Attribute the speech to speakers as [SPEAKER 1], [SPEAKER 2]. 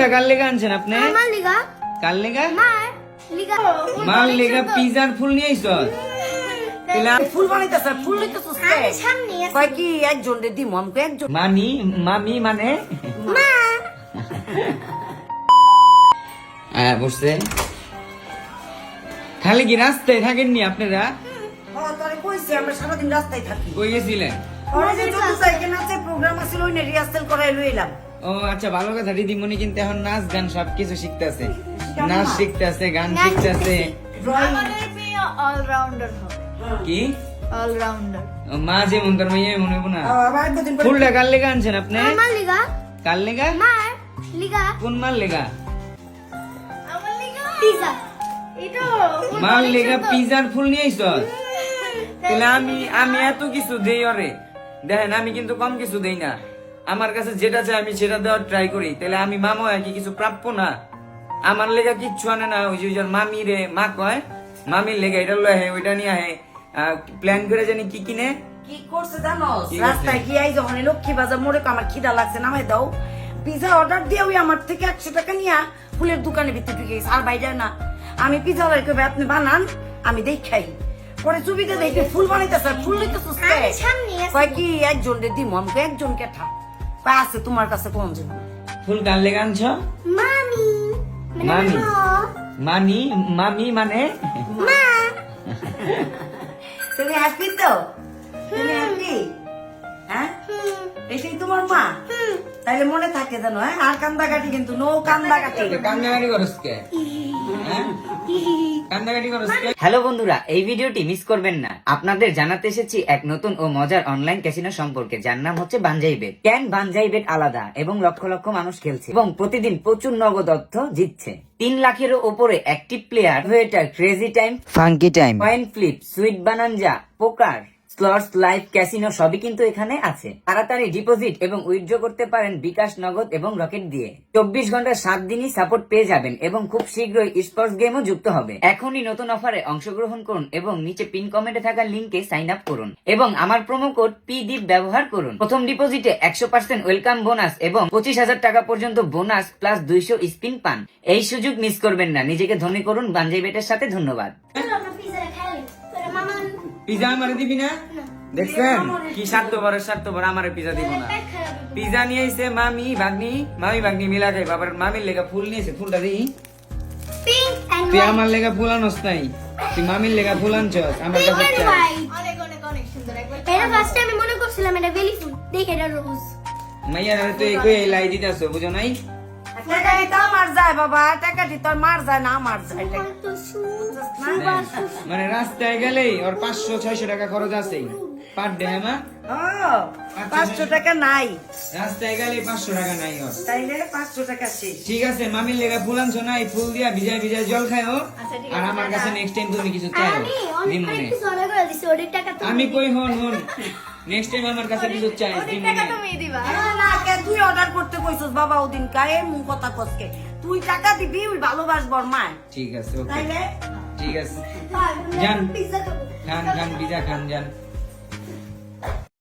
[SPEAKER 1] ফুলটা কার লেগে আনছেন আপনি?
[SPEAKER 2] আমার লিগা।
[SPEAKER 1] কার লেগা?
[SPEAKER 2] মার লিগা।
[SPEAKER 1] মার লেগা পিজার ফুল নিয়ে আইছ
[SPEAKER 3] ফুল বানাইতেছে ফুল লইতেছিস
[SPEAKER 2] আমি সামনে
[SPEAKER 3] কয় কি একজন রে দিমু আমাকে একজন।
[SPEAKER 1] মামি মামি মানে?
[SPEAKER 2] মা।
[SPEAKER 1] বসছে। খালি কি রাস্তায় থাকেননি আপনারা?
[SPEAKER 3] হ্যাঁ তোরে কইছি আমরা সারাদিন রাস্তায় থাকি।
[SPEAKER 1] কই গেছিলেন?
[SPEAKER 3] ওরা যে চতুর্থাইকে নাচে প্রোগ্রাম আছিল ওই রিহার্সাল করাই লইলাম।
[SPEAKER 1] ও আচ্ছা ভালো কথা। দিদিমণি কিন্তু এখন নাচ গান সবকিছু শিখতেছে। নাচ শিখতেছে গান
[SPEAKER 2] নাচ
[SPEAKER 1] শিখতেছে।
[SPEAKER 4] অলরাউন্ডার
[SPEAKER 1] কি?
[SPEAKER 4] অলরাউন্ডার
[SPEAKER 1] মা যে মন তার মাইয়া মনে হইবো না। ফুলটা কার লেগে আনছেন আপনি?
[SPEAKER 2] আমার লিগা?
[SPEAKER 1] কার লেগা?
[SPEAKER 2] মার লিগা।
[SPEAKER 1] কোন মার লেগা?
[SPEAKER 4] আমার লিগা?
[SPEAKER 2] পিজা।
[SPEAKER 4] এটা
[SPEAKER 1] মার লেগা পিজার ফুল নিয়ে আইছ তাহলে আমি আমি এত কিছু দেই ওরে। দেখেন আমি কিন্তু কম কিছু দেই না। আমার কাছে যেটা চাই আমি সেটা দেওয়ার ট্রাই করি। তাহলে আমি মামা হয় কি কিছু প্রাপ্য না? আমার লেগা কিচ্ছু আনে না। ওই যে মামি রে মা কয় মামির লেগে এটা লয় হে ওইটা নিয়ে আহে প্ল্যান করে জানি কি কিনে?
[SPEAKER 3] কি করছে জানো? রাস্তায় গিয়ে এই যখন লক্ষ্মী বাজার মোড়ে আমার খিদা লাগছে নামাই দাও। পিজা অর্ডার দিয়ে ওই আমার থেকে একশো টাকা নিয়ে ফুলের দোকানে ভিতরে ঢুকে গেছে। আর বাইরে না। আমি পিজা আপনি বানান আমি দেখাই পরে চুবিতে দেখি ফুল বানাইতেছে ফুল লইতেছিস কে? কয় কি একজন রে দিমু আমাকে একজন কেঠা কয় আছে তোমার কাছে কোন জন?
[SPEAKER 1] ফুল কার লেগে আনছ
[SPEAKER 2] মামি মানে
[SPEAKER 1] মামি। মামি মামি মানে?
[SPEAKER 2] মা।
[SPEAKER 3] তুমি হ্যাপি তো? তুমি হ্যাপি হ্যাঁ? এটাই তোমার মা? তাইলে মনে থাকে জানো হ্যাঁ আর কান্দাকাটি কিন্তু নো কান্দাকাটি।
[SPEAKER 1] কান্দাকাটি করস কে? হ্যাঁ?
[SPEAKER 5] হ্যালো বন্ধুরা, এই ভিডিওটি মিস করবেন না। আপনাদের জানাতে এসেছি এক নতুন ও মজার অনলাইন ক্যাসিনো সম্পর্কে, যার নাম হচ্ছে বানজাই বেট। ক্যান বানজাই বেট আলাদা এবং লক্ষ লক্ষ মানুষ খেলছে এবং প্রতিদিন প্রচুর নগদ অর্থ জিতছে। তিন লাখেরও ওপরে অ্যাক্টিভ প্লেয়ার হয়ে crazy time funky time coin flip sweet bonanza poker slots live casino সবই কিন্তু এখানে আছে। তাড়াতাড়ি ডিপোজিট এবং উইথড্র করতে পারেন বিকাশ, নগদ এবং রকেট দিয়ে। চব্বিশ ঘণ্টা সাত দিনই সাপোর্ট পেয়ে যাবেন এবং খুব শীঘ্রই স্পোর্টস গেমও যুক্ত হবে। এখনই নতুন অফারে অংশগ্রহণ করুন এবং নিচে পিন কমেন্টে থাকা লিঙ্কে সাইন আপ করুন এবং আমার প্রোমো কোড পি ডিপ ব্যবহার করুন। প্রথম ডিপোজিটে একশো পার্সেন্ট ওয়েলকাম বোনাস এবং পঁচিশ হাজার টাকা পর্যন্ত বোনাস প্লাস দুইশো স্পিন পান। এই সুযোগ মিস করবেন না। নিজেকে ধনী করুন, বাঞ্জাই বেটের সাথে ধন্যবাদ।
[SPEAKER 2] পিজা
[SPEAKER 1] আমারে দিবি না? দেখছেন? কি স্বার্থপর স্বার্থপর আমারে পিজা দিব না।
[SPEAKER 2] খারাপ
[SPEAKER 1] পিজা নিয়ে আইছে মামি ভাগ্নি। মামি ভাগ্নি মিলা খাই বাবার মামির লেগা ফুল নিয়েছে ফুলটা দিই। তুই আমার লেগা ফুল আনস নাই। তুই মামির লেগা ফুল আনছস। আমার কাছে চাই।
[SPEAKER 2] হোয়াইট
[SPEAKER 4] অনেক অনেক অনেক সুন্দর। একবার
[SPEAKER 2] এটা ফার্স্ট আমি মনে করছিলাম এটা বেলি ফুল। দেখ এটা রোজ
[SPEAKER 1] মাইয়া রে তুই কই লাই দিতাছ বুঝো নাই?
[SPEAKER 3] টাকাটি তো আমার যায় বাবা। টাকাটি তোর মার যায় না আমার যায়।
[SPEAKER 1] মানে রাস্তায় গেলেই ওর পাঁচশো ছয়শো টাকা খরচ আছে পার ডে মা?
[SPEAKER 3] পাঁচশো টাকা। নাই।
[SPEAKER 1] রাস্তায় গেলে পাঁচশো টাকা নাই ওর।
[SPEAKER 3] তাইলে পাঁচশো টাকা শেষ।
[SPEAKER 1] ঠিক আছে মামির লেগা ফুল আনছো না এই ফুল দিয়া ভিজায় ভিজায় জল খায় ও আর আমার কাছে নেক্সট টাইম তুমি কিছু চাও
[SPEAKER 2] আমি
[SPEAKER 1] কই হন হন? নেক্সট টাইম আমার কাছে কিছু চাই দিন
[SPEAKER 4] টাকা তুমি দিবা।
[SPEAKER 3] না কে তুই অর্ডার করতে কইছস? বাবা ওদিন কায়ে মু কথা কসকে তুই টাকা দিবি ওই ভালোবাসবর মা
[SPEAKER 1] ঠিক আছে ওকে
[SPEAKER 3] তাইলে?
[SPEAKER 1] ঠিক আছে।
[SPEAKER 2] যান
[SPEAKER 1] যান।
[SPEAKER 2] পিজা খাব।
[SPEAKER 1] খান খান পিজা খান যান।